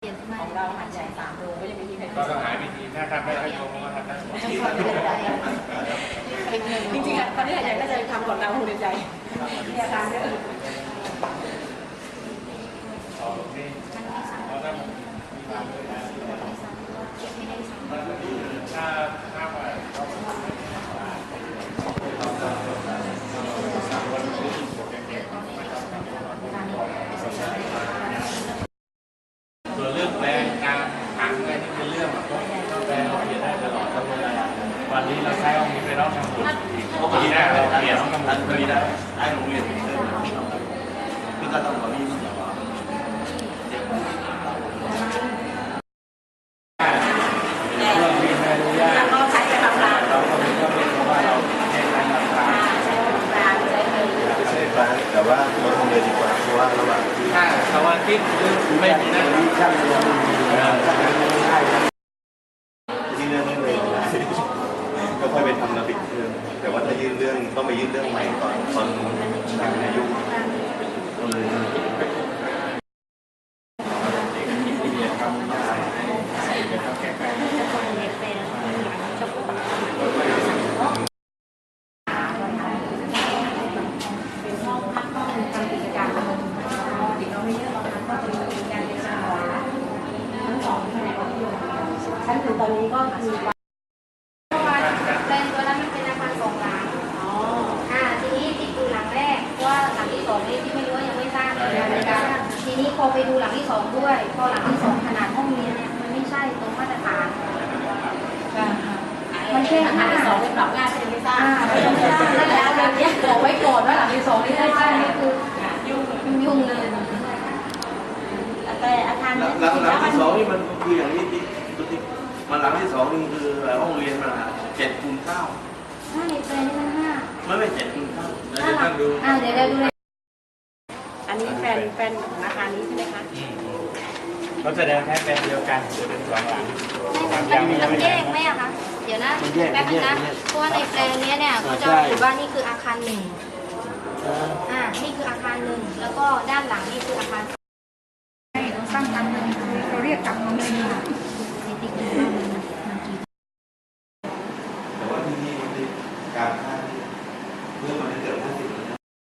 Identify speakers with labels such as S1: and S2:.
S1: เปลี่ยนมา
S2: ของเราหัดใหญ่สามโลก็ยังไม่มีใคร
S3: ก็ต้องหาวิธีถ้าทำได้ให้ตรงก็ทำได้หมด
S2: จริงๆอะตอนนี้หัดใหญ่ก็จะทำก่อนเราหุ่นใจเนี่ยอาการเยอะ
S3: อ๋อโอเคเพราะถ้ามันมีความด้วยนะ
S1: เก็บไม่ได้ซ้ำ
S3: ถ้าถ้าว่าเขาส่วนเรื่องแปลงการผังอะไรที่เป็นเรื่องก็แปลเราเปลี่ยนได้ตลอดทั้งเวลา วันนี้เราใช้ห้องนี้ไปร้องทำบุญปีหน้าเราเปลี่ยนห้องทำบุญปีหน้า
S4: ไอ้โรงเรียนเดินคือก็ต้องขอมีสิ่งว่า
S3: เรื่องที่ไม่อนุญาต
S2: แล้วก็ใช้ไปทำงาน
S3: เราก็ไม่ต้องเป็นเพราะว่าเราแค่การรับฟัง
S2: ใช้งานใช้เงิน
S4: ไม่ใช่ฟ้าแต่ว่าเราทำเลยดีกว่าเพราะว่าระหว่างที่
S3: ถ้าสวัสดิ์ไม่มีนะ
S4: ช่างเรือมันมีช่างเรือ รื่องต้องไปยื่นเรื่องใหม่ก่อนตอนทางอายุก็เลย
S2: เป็นห้องพักห้องทำกิจการเด็กน้อไม่เยอะบางก็จะมีการเรียนการสอนทั้งสองแผนกวิทยาชั้นถึงตอนนี้ก็คือ
S1: แปลงตัวนั้นมันเป็นอาคารสองหลัง
S2: อ๋อ
S1: อ่า ทีนี้ติดดูหลังแรกว่าหลังที่ สองนี่ที่ไม่รู้ว่ายังไม่สร้างยังไม่สร้งทีนี้พอไปดูหลังที่สองด้วย พอหลังที่สองขนาดห้องเรียนเนี่ยมันไม่ใช่ตรงมาตรฐาน
S2: มันแค่อาคารที่สองเป็นปรับงายเป็นไม่สร้าง
S1: อ่าไม่ต้องสร้างและเอาแบบนี้
S2: บอกไว้ก่อนว่าหลังที่สองนี่
S1: ใช่
S2: ได้
S1: ใช่
S2: ใช่
S1: นี่คือ
S2: ยุ่ง
S1: ยุ่งเลยแต่อาคารเนี้
S4: หลังที่สองนี่มันคืออย่างนี้ที่มันหลังที่สองนี่คือห้องเรียนมันเจ็ดคูณเก้า
S1: ใช่แปลงนี่มันห้า
S4: ไม่ไม่เจ็ดคูณเก้า
S3: เดี๋
S1: ยวเราดูเลย็
S2: นแฟนของอาคารนี้ใช่ไหมคะอืม
S3: เขาแสดงแค่แฟนเดียวกันจะเป็นสองหลัง
S1: มันมัแยกไหมคะ เดี๋ยวนะแป๊บนึงนะเพราะว่าในแปลงนี้เนี่ยเขาจะใช่อว่านี่คืออาคารหนึ่งอ่า นี่คืออาคารหนึ่ง แล้วก็ด้านหลังนี่คืออาคารสองเราสร้งตามเงินเราเรียกตามเงค่ะนึ่าค่
S4: แต่ว่าที่นี่
S1: มการ
S4: ท่าที่เมื่อมั
S1: นเกิดขึ้น